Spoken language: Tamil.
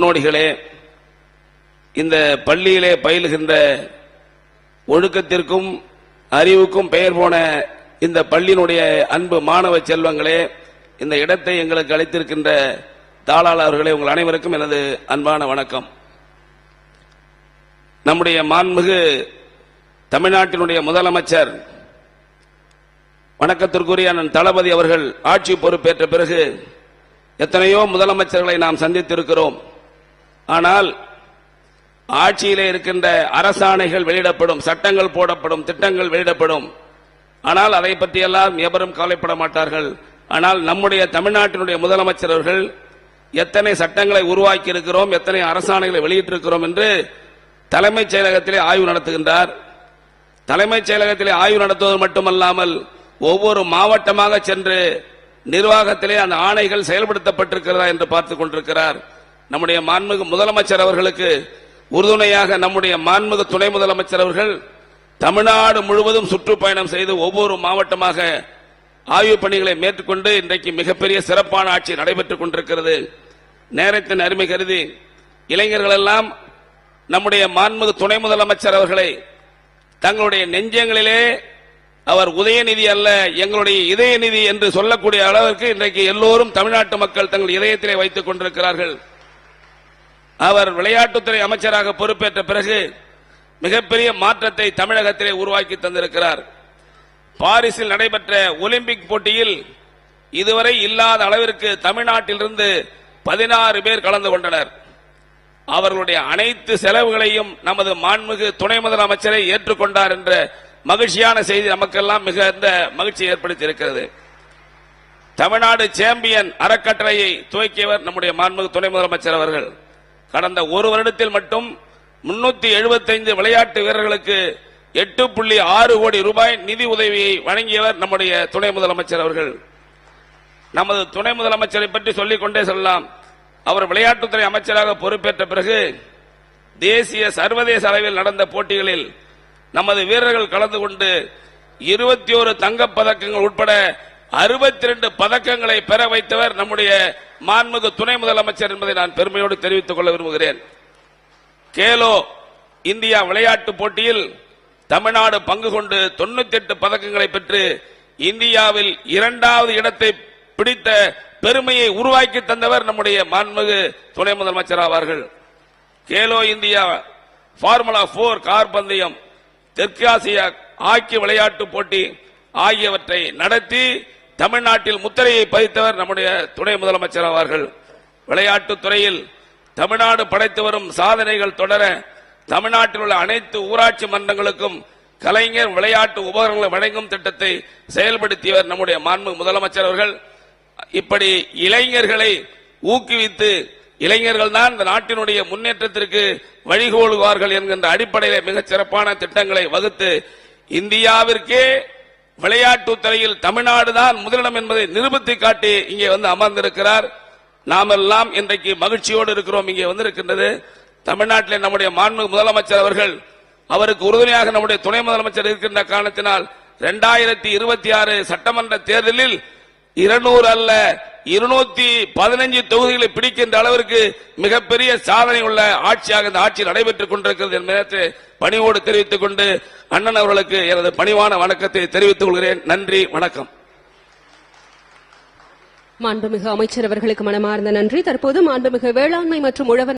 முன்னோடிகளே இந்த பள்ளியிலே பயிலுகின்ற ஒழுக்கத்திற்கும் அறிவுக்கும் பெயர் போன இந்த பள்ளியினுடைய அன்பு மாணவ செல்வங்களே இந்த இடத்தை எங்களுக்கு அளித்திருக்கின்ற தாளாளர்களே உங்கள் அனைவருக்கும் எனது அன்பான வணக்கம். நம்முடைய மாண்புமிகு தமிழ்நாட்டினுடைய முதலமைச்சர் வணக்கத்திற்குரிய அண்ணன் தளபதி அவர்கள் ஆட்சி பொறுப்பேற்ற பிறகு எத்தனையோ முதலமைச்சர்களை நாம் சந்தித்திருக்கிறோம். ஆனால் ஆட்சியிலே இருக்கின்ற அரசாணைகள் வெளியிடப்படும் சட்டங்கள் போடப்படும் திட்டங்கள் வெளியிடப்படும். ஆனால் அதை பற்றியெல்லாம் எவரும் கவலைப்பட மாட்டார்கள். ஆனால் நம்முடைய தமிழ்நாட்டினுடைய முதலமைச்சர் அவர்கள் எத்தனை சட்டங்களை உருவாக்கி இருக்கிறோம் எத்தனை அரசாணைகளை வெளியிட்டிருக்கிறோம் என்று தலைமைச் செயலகத்திலே ஆய்வு நடத்துகின்றார். தலைமைச் செயலகத்திலே ஆய்வு நடத்துவது மட்டுமல்லாமல் ஒவ்வொரு மாவட்டமாக சென்று நிர்வாகத்திலே அந்த ஆணைகள் செயல்படுத்தப்பட்டிருக்கிறதா என்று பார்த்துக் கொண்டிருக்கிறார். நம்முடைய மாண்புமிகு முதலமைச்சர் அவர்களுக்கு உறுதுணையாக நம்முடைய மாண்புமிகு துணை முதலமைச்சர் அவர்கள் தமிழ்நாடு முழுவதும் சுற்றுப்பயணம் செய்து ஒவ்வொரு மாவட்டமாக ஆய்வு பணிகளை மேற்கொண்டு இன்றைக்கு மிகப்பெரிய சிறப்பான ஆட்சி நடைபெற்றுக் கொண்டிருக்கிறது. நேரத்தின் அருமை கருதி இளைஞர்கள் எல்லாம் நம்முடைய மாண்புமிகு துணை முதலமைச்சர் அவர்களை தங்களுடைய நெஞ்சங்களிலே அவர் உதயநிதி அல்ல எங்களுடைய இதயநிதி என்று சொல்லக்கூடிய அளவிற்கு இன்றைக்கு எல்லோரும் தமிழ்நாட்டு மக்கள் தங்கள் இதயத்திலே வைத்துக் கொண்டிருக்கிறார்கள். அவர் விளையாட்டுத்துறை அமைச்சராக பொறுப்பேற்ற பிறகு மிகப்பெரிய மாற்றத்தை தமிழகத்திலே உருவாக்கி தந்திருக்கிறார். பாரிஸில் நடைபெற்ற ஒலிம்பிக் போட்டியில் இதுவரை இல்லாத அளவிற்கு தமிழ்நாட்டிலிருந்து பதினாறு பேர் கலந்து கொண்டனர். அவர்களுடைய அனைத்து செலவுகளையும் நமது மாண்புமிகு துணை முதலமைச்சரை ஏற்றுக்கொண்டார் என்ற மகிழ்ச்சியான செய்தி நமக்கெல்லாம் மிகுந்த மகிழ்ச்சி ஏற்படுத்தி இருக்கிறது தமிழ்நாடு சாம்பியன் அறக்கட்டளையை துவக்கியவர் நம்முடைய மாண்புமிகு துணை முதலமைச்சர் அவர்கள். கடந்த ஒரு வருடத்தில் மட்டும் முன்னூத்தி எழுபத்தைந்து விளையாட்டு வீரர்களுக்கு எட்டு புள்ளி ஆறு கோடி ரூபாய் நிதி உதவியை வழங்கியவர் நம்முடைய துணை முதலமைச்சர் அவர்கள். நமது துணை முதலமைச்சரை பற்றி சொல்லிக் கொண்டே சொல்லலாம். அவர் விளையாட்டுத்துறை அமைச்சராக பொறுப்பேற்ற பிறகு தேசிய சர்வதேச அளவில் நடந்த போட்டிகளில் நமது வீரர்கள் கலந்து கொண்டு இருபத்தி ஒரு தங்கப் பதக்கங்கள் உட்பட அறுபத்தி ரெண்டு பதக்கங்களை பெற வைத்தவர் நம்முடைய மாண்புமிகு துணை முதலமைச்சர் என்பதை நான் பெருமையோடு தெரிவித்துக் கொள்ள விரும்புகிறேன். கேலோ இந்தியா விளையாட்டு போட்டியில் தமிழ்நாடு பங்கு கொண்டு தொண்ணூத்தி எட்டு பதக்கங்களை பெற்று இந்தியாவில் இரண்டாவது இடத்தை பிடித்த பெருமையை உருவாக்கி தந்தவர் நம்முடைய மாண்புமிகு துணை முதலமைச்சர் ஆவார்கள் Khelo India formula four car பந்தயம் தெற்காசிய ஹாக்கி விளையாட்டு போட்டி ஆகியவற்றை நடத்தி தமிழ்நாட்டில் முத்திரையை பதித்தவர் நம்முடைய துணை முதலமைச்சர் அவர்கள். விளையாட்டுத் துறையில் தமிழ்நாடு படைத்து வரும் சாதனைகள் தொடர தமிழ்நாட்டில் உள்ள அனைத்து ஊராட்சி மன்றங்களுக்கும் கலைஞர் விளையாட்டு உபகரணங்களை வழங்கும் திட்டத்தை செயல்படுத்தியவர் நம்முடைய மாண்பு முதலமைச்சர் அவர்கள். இப்படி இளைஞர்களை ஊக்குவித்து இளைஞர்கள் தான் இந்த நாட்டினுடைய முன்னேற்றத்திற்கு வழிகோலுவார்கள் என்கின்ற அடிப்படையில் மிகச் சிறப்பான திட்டங்களை வகுத்து இந்தியாவிற்கே விளையாட்டு துறையில் தமிழ்நாடு தான் முதலிடம் என்பதை நிரூபித்து காட்டி இங்கே வந்து அமர்ந்திருக்கிறார். நாமெல்லாம் இன்றைக்கு மகிழ்ச்சியோடு இருக்கிறோம். இங்கே வந்திருக்கின்றது தமிழ்நாட்டில் நம்முடைய மாண்பு முதலமைச்சர் அவர்கள். அவருக்கு உறுதுணையாக நம்முடைய துணை முதலமைச்சர் இருக்கின்ற காரணத்தினால் இரண்டாயிரத்தி இருபத்தி ஆறு சட்டமன்ற தேர்தலில் இருநூறு அல்ல இருநூத்தி பதினஞ்சு தொகுதிகளை பிடிக்கின்ற அளவிற்கு மிகப்பெரிய சாதனை உள்ள ஆட்சியாக இந்த ஆட்சி நடைபெற்றுக் கொண்டிருக்கிறது என்பதை பணிவோடு தெரிவித்துக் கொண்டு அண்ணன் அவர்களுக்கு எனது பணிவான வணக்கத்தை தெரிவித்துக் கொள்கிறேன். நன்றி வணக்கம். மாண்புமிகு அமைச்சர் அவர்களுக்கு மனமார்ந்த நன்றி. தற்போது மாண்புமிகு வேளாண்மை மற்றும் உழவர்